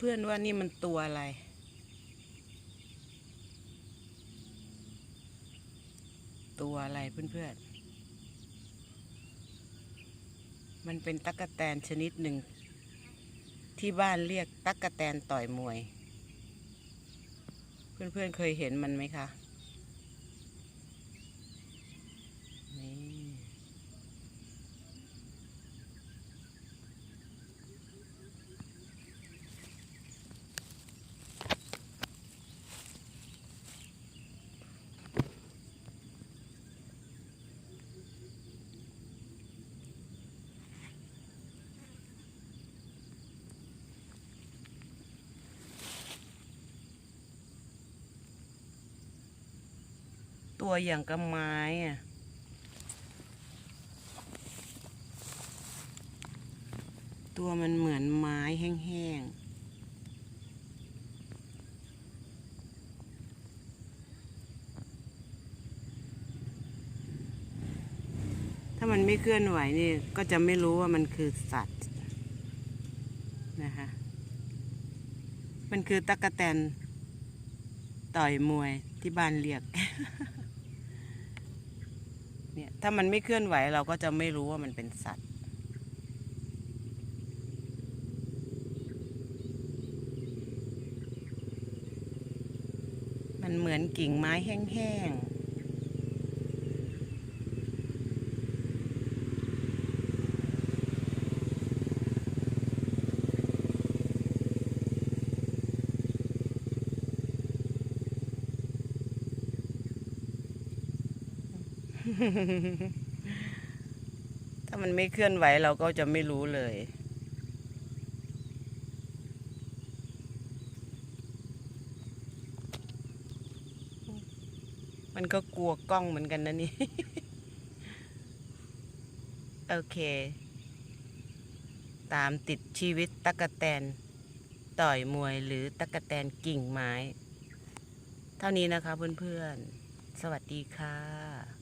เพื่อนๆว่านี่มันตัวอะไร ตัวอะไรเพื่อนๆ มันเป็นตั๊กแตนชนิดหนึ่ง ที่บ้านเรียกตั๊กแตนต่อยมวย เพื่อนๆเคยเห็นมันไหมคะ นี่ ตัวอย่างกับไม้อะตัวมันเหมือนไม้แห้งๆถ้ามันไม่เคลื่อนไหวนี่ก็จะไม่รู้ว่ามันคือสัตว์นะคะ มันคือตั๊กแตนต่อยมวยที่บ้านเรียก เนี่ยถ้ามันไม่เคลื่อนไหวเราก็จะไม่รู้ว่ามันเป็นสัตว์ มันเหมือนกิ่งไม้แห้งๆ ถ้ามันไม่เคลื่อนไหวเราก็จะไม่รู้เลย มันก็กลัวกล้องเหมือนกันนะนี่ โอเค ตามติดชีวิตตะกะแตน ต่อยมวยหรือตะกะแตนกิ่งไม้ เท่านี้นะคะเพื่อนๆ สวัสดีค่ะ